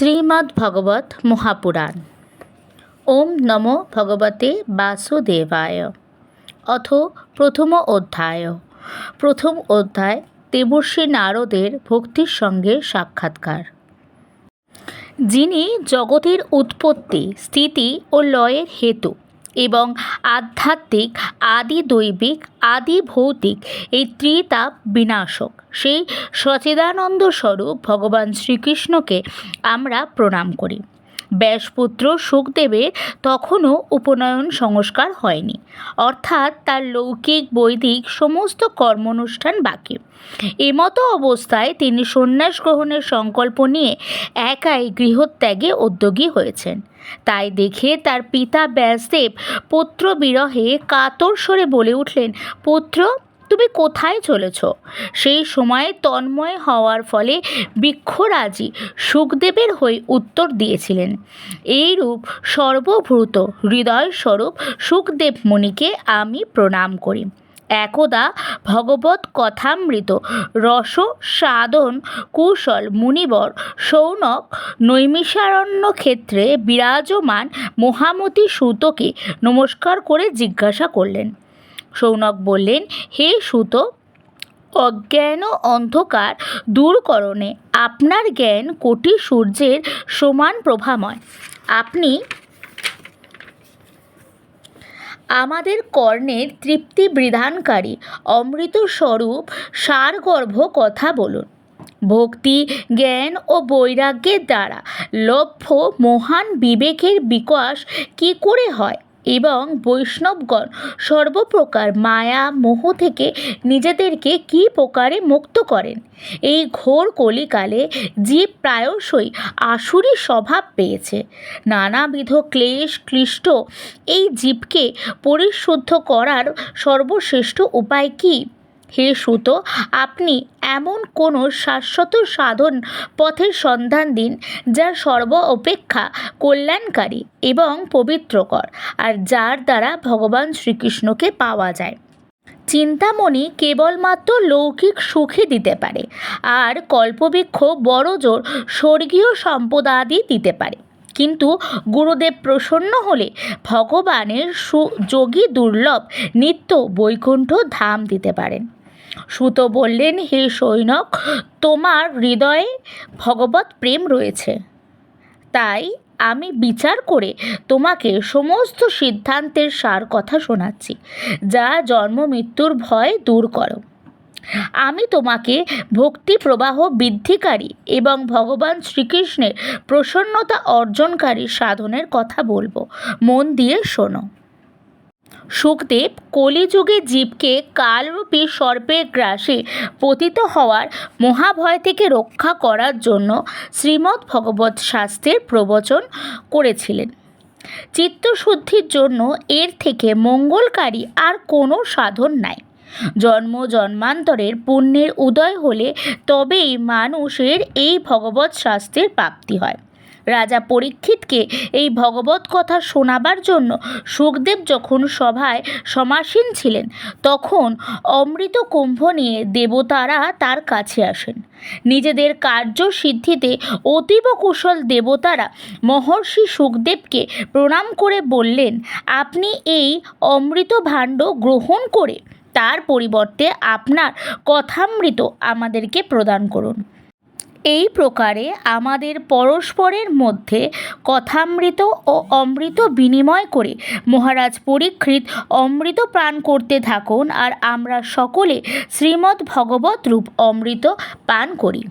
শ্রীমদ্ ভগবত মহাপুরাণ। ওম নম ভগবতে বাসুদেবায়। অথ প্রথম অধ্যায়। প্রথম অধ্যায় দেবর্ষী নারদের ভক্তির সঙ্গে সাক্ষাৎকার। যিনি জগতের উৎপত্তি, স্থিতি ও লয়ের হেতু এবং আধ্যাত্মিক আদি দৈবিক আদি ভৌতিক এই ত্রিতাপ বিনাশক। সেই সচিদানন্দ স্বরূপ ভগবান শ্রীকৃষ্ণকে আমরা প্রণাম করি। ব্যাসপুত্র সুখদেবের তখনও উপনয়ন সংস্কার হয়নি। অর্থাৎ তার লৌকিক, বৈদিক সমস্ত কর্মানুষ্ঠান বাকি। এমতো অবস্থায় তিনি সন্ন্যাস গ্রহণের সংকল্প নিয়ে একাই গৃহত্যাগে উদ্যোগী হয়েছেন। তাই দেখে তার পিতা ব্যাসদেব পুত্র বিরহে কাতর স্বরে বলে উঠলেন, পুত্র তুমি কোথায় চলেছ? সেই সময় তন্ময় হওয়ার ফলে বৃক্ষরাজি সুখদেবের হয়ে উত্তর দিয়েছিলেন। এইরূপ সর্বভূত হৃদয়স্বরূপ সুখদেব মুনিকে আমি প্রণাম করি। একদা ভগবত কথামৃত রস সাধন কুশল মুনিবর সৌনক নৈমিষারণ্য ক্ষেত্রে বিরাজমান মহামতি সুতকে নমস্কার করে জিজ্ঞাসা করলেন। সৌনক বললেন, হে সুত, অজ্ঞান অন্ধকার দূরকরণে আপনার জ্ঞান কোটি সূর্যের সমান প্রভাময়। আপনি আমাদের কর্ণের তৃপ্তি বিধানকারী অমৃত স্বরূপ সারগর্ভ কথা বলুন। ভক্তি, জ্ঞান ও বৈরাগ্যের দ্বারা লভ্য মহান বিবেকের বিকাশ কী করে হয়? এবং বৈষ্ণবগণ সর্বপ্রকার মায়া, মোহ থেকে নিজেদেরকে কী প্রকারে মুক্ত করেন? এই ঘোর কলিকালে জীব প্রায়শই আসুরি স্বভাব পেয়েছে। নানাবিধ ক্লেশ, ক্লিষ্ট এই জীবকে পরিশুদ্ধ করার সর্বশ্রেষ্ঠ উপায় কী? হে সুত, আপনি এমন কোনো শাশ্বত সাধন পথের সন্ধান দিন, যা সর্ব অপেক্ষা কল্যাণকারী এবং পবিত্রকর, আর যার দ্বারা ভগবান শ্রীকৃষ্ণকে পাওয়া যায়। চিন্তামণি কেবলমাত্র লৌকিক সুখই দিতে পারে, আর কল্পবৃক্ষ বড় জোর স্বর্গীয় সম্পদাদি দিতে পারে। কিন্তু গুরুদেব প্রসন্ন হলে ভগবানের সুযোগী দুর্লভ নিত্য বৈকুণ্ঠ ধাম দিতে পারেন। সুত বললেন, হে সৈনক, তোমার হৃদয়ে ভগবত প্রেম রয়েছে। তাই আমি বিচার করে তোমাকে সমস্ত সিদ্ধান্তের সার কথা শোনাচ্ছি। যা জন্ম মৃত্যুর ভয় দূর করো। আমি তোমাকে ভক্তি প্রবাহ বৃদ্ধিকারী এবং ভগবান শ্রীকৃষ্ণের প্রসন্নতা অর্জনকারী সাধনের কথা বলব। মন দিয়ে শোনো। সুখদেব কলিযুগে জীবকে কালরূপী সর্পের গ্রাসে পতিত হওয়ার মহাভয় থেকে রক্ষা করার জন্য শ্রীমদ্ ভগবত শাস্ত্রের প্রবচন করেছিলেন। চিত্তশুদ্ধির জন্য এর থেকে মঙ্গলকারী আর কোনো সাধন নাই। জন্ম জন্মান্তরের পুণ্যের উদয় হলে তবেই মানুষের এই ভগবত শাস্ত্রের প্রাপ্তি হয়। রাজা পরীক্ষিতকে এই ভগবত কথা শোনাবার জন্য সুখদেব যখন সভায় সমাসীন ছিলেন, তখন অমৃত কুম্ভ নিয়ে দেবতারা তার কাছে আসেন। নিজেদের কার্য সিদ্ধিতে অতীব কুশল দেবতারা মহর্ষি সুখদেবকে প্রণাম করে বললেন, আপনি এই অমৃত ভাণ্ড গ্রহণ করে তার পরিবর্তে আপনার কথামৃত আমাদেরকে প্রদান করুন। এই প্রকারে আমাদের পরস্পরের মধ্যে কথামৃত ও অমৃত বিনিময় করে মহারাজ পরীক্ষিত অমৃত পান করতে থাকুন আর আমরা সকলে শ্রীমদ্ ভগবত রূপ অমৃত পান করি।